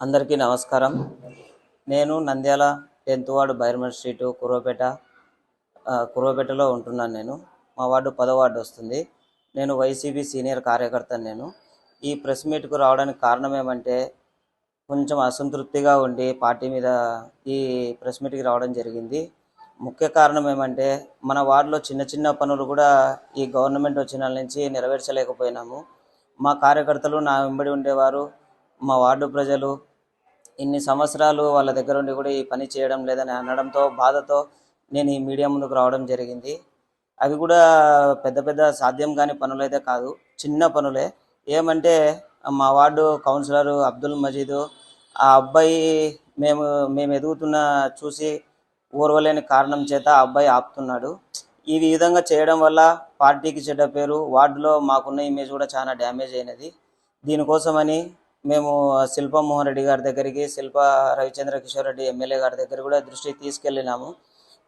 అందరికీ నమస్కారం. నేను Nandyal tenth ward Bairmal street Kuravapeta కురవపేటలో ఉంటున్నాను నేను. మా వార్డు పదో వార్డు వస్తుంది. నేను వైసీపీ సీనియర్ కార్యకర్తను నేను. ఈ ప్రెస్ మీట్కు రావడానికి కారణం ఏమంటే కొంచెం అసంతృప్తిగా ఉండి పార్టీ మీద ఈ ప్రెస్ మీట్కి రావడం జరిగింది. ముఖ్య కారణం ఏమంటే మన వార్డులో చిన్న చిన్న పనులు కూడా ఈ గవర్నమెంట్ వచ్చిన నుంచి నెరవేర్చలేకపోయినాము. మా కార్యకర్తలు నా వెంబడి ఉండేవారు. మా వార్డు ప్రజలు ఇన్ని సంవత్సరాలు వాళ్ళ దగ్గర ఉండి కూడా ఈ పని చేయడం లేదని అనడంతో బాధతో నేను ఈ మీడియా ముందుకు రావడం జరిగింది. అవి కూడా పెద్ద పెద్ద సాధ్యం కాని పనులు అయితే కాదు. చిన్న పనులే. ఏమంటే మా వార్డు కౌన్సిలర్ అబ్దుల్ మజీదు ఆ అబ్బాయి మేము మేము ఎదుగుతున్న చూసి ఓర్వలేని కారణం చేత ఆ అబ్బాయి ఆపుతున్నాడు. ఈ విధంగా చేయడం వల్ల పార్టీకి చెడ్డ పేరు వార్డులో మాకున్న ఇమేజ్ కూడా చాలా డ్యామేజ్ అయినది. దీనికోసమని మేము శిల్పమోహన్ రెడ్డి గారి దగ్గరికి శిల్ప రవిచంద్ర కిషోర్ రెడ్డి ఎమ్మెల్యే గారి దగ్గర కూడా దృష్టికి తీసుకెళ్ళినాము.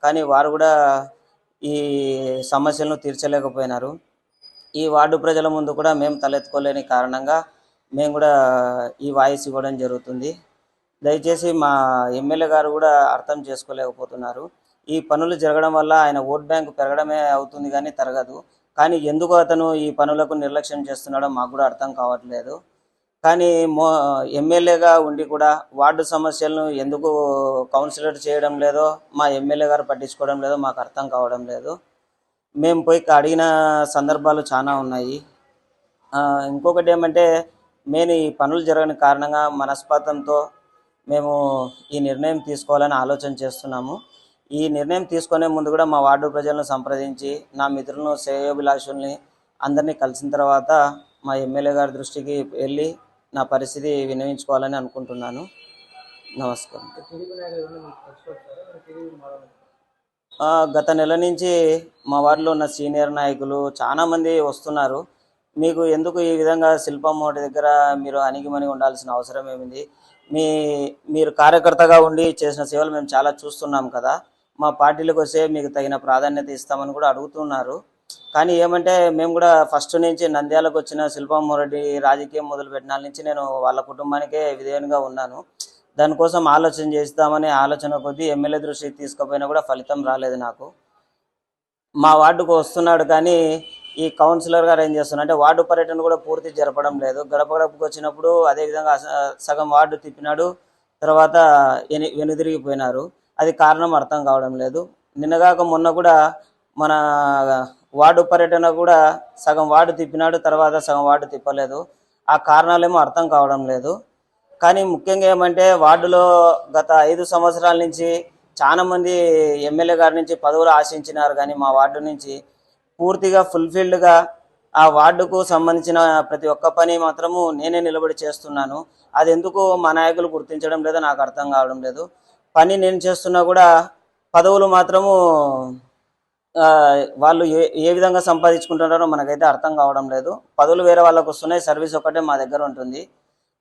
కానీ వారు కూడా ఈ సమస్యలను తీర్చలేకపోయినారు. ఈ వార్డు ప్రజల ముందు కూడా మేము తలెత్తుకోలేని కారణంగా మేము కూడా ఈ వాయిస్ ఇవ్వడం జరుగుతుంది. దయచేసి మా ఎమ్మెల్యే గారు కూడా అర్థం చేసుకోలేకపోతున్నారు. ఈ పనులు జరగడం వల్ల ఆయన ఓట్ బ్యాంక్ పెరగడమే అవుతుంది కానీ తరగదు. కానీ ఎందుకు అతను ఈ పనులకు నిర్లక్ష్యం చేస్తున్నాడో మాకు కూడా అర్థం కావట్లేదు. కానీ మో ఎమ్మెల్యేగా ఉండి కూడా వార్డు సమస్యలను ఎందుకు కౌన్సిలర్ చేయడం లేదో మా ఎమ్మెల్యే గారు పట్టించుకోవడం లేదో మాకు అర్థం కావడం లేదు. మేము పోయి అడిగిన సందర్భాలు చాలా ఉన్నాయి. ఇంకొకటి ఏమంటే నేను ఈ పనులు జరగని కారణంగా మనస్పాతంతో మేము ఈ నిర్ణయం తీసుకోవాలని ఆలోచన చేస్తున్నాము. ఈ నిర్ణయం తీసుకునే ముందు కూడా మా వార్డు ప్రజలను సంప్రదించి నా మిత్రులను శ్రేయోభిలాషుల్ని అందరినీ కలిసిన తర్వాత మా ఎమ్మెల్యే గారి దృష్టికి వెళ్ళి నా పరిస్థితి వినియోగించుకోవాలని అనుకుంటున్నాను. నమస్కారం. గత నెల నుంచి మా వారిలో ఉన్న సీనియర్ నాయకులు చాలామంది వస్తున్నారు. మీకు ఎందుకు ఈ విధంగా శిల్పం ఒకటి దగ్గర మీరు అణిగిమణి ఉండాల్సిన అవసరం ఏమింది? మీ మీరు కార్యకర్తగా ఉండి చేసిన సేవలు మేము చాలా చూస్తున్నాం కదా. మా పార్టీలకు వస్తే మీకు తగిన ప్రాధాన్యత ఇస్తామని కూడా అడుగుతున్నారు. కానీ ఏమంటే మేము కూడా ఫస్ట్ నుంచి నంద్యాలకు వచ్చిన శిల్పం రెడ్డి రాజకీయం మొదలుపెట్టిన నాళ్ళ నుంచి నేను వాళ్ళ కుటుంబానికే విధేయంగా ఉన్నాను. దానికోసం ఆలోచన చేస్తామని ఆలోచన కొద్దీ ఎమ్మెల్యే దృష్టికి తీసుకుపోయినా కూడా ఫలితం రాలేదు నాకు. మా వార్డుకు వస్తున్నాడు కానీ ఈ కౌన్సిలర్ గారు ఏం చేస్తున్నారు అంటే వార్డు పర్యటన కూడా పూర్తి జరపడం లేదు. గడప గడపకు వచ్చినప్పుడు అదే విధంగా సగం వార్డు తిప్పినాడు తర్వాత వెను వెనుదిరిగిపోయినారు. అది కారణం అర్థం కావడం లేదు. నిన్నగాక మొన్న కూడా మన వార్డు పర్యటన కూడా సగం వార్డు తిప్పినాడు తర్వాత సగం వార్డు తిప్పలేదు. ఆ కారణాలేమో అర్థం కావడం లేదు. కానీ ముఖ్యంగా ఏమంటే వార్డులో గత ఐదు సంవత్సరాల నుంచి చాలా మంది ఎమ్మెల్యే గారి నుంచి పదవులు ఆశించినారు. కానీ మా వార్డు నుంచి పూర్తిగా ఫుల్ఫిల్డ్గా ఆ వార్డుకు సంబంధించిన ప్రతి ఒక్క పని మాత్రము నేనే నిలబడి చేస్తున్నాను. అది ఎందుకు మా నాయకులు గుర్తించడం లేదో నాకు అర్థం కావడం లేదు. పని నేను చేస్తున్నా కూడా పదవులు మాత్రము వాళ్ళు ఏ ఏ విధంగా సంపాదించుకుంటున్నారో మనకైతే అర్థం కావడం లేదు. పదవులు వేరే వాళ్ళకు వస్తున్నాయి సర్వీస్ ఒకటే మా దగ్గర ఉంటుంది.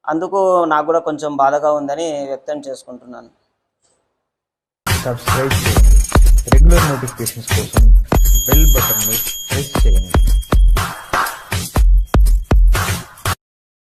అందుకు నాకు కూడా కొంచెం బాధగా ఉందని వ్యక్తం చేసుకుంటున్నాను. సబ్స్క్రైబ్ చేయండి. రెగ్యులర్ నోటిఫికేషన్స్ కోసం బెల్ బటన్ ప్రెస్ చేయండి.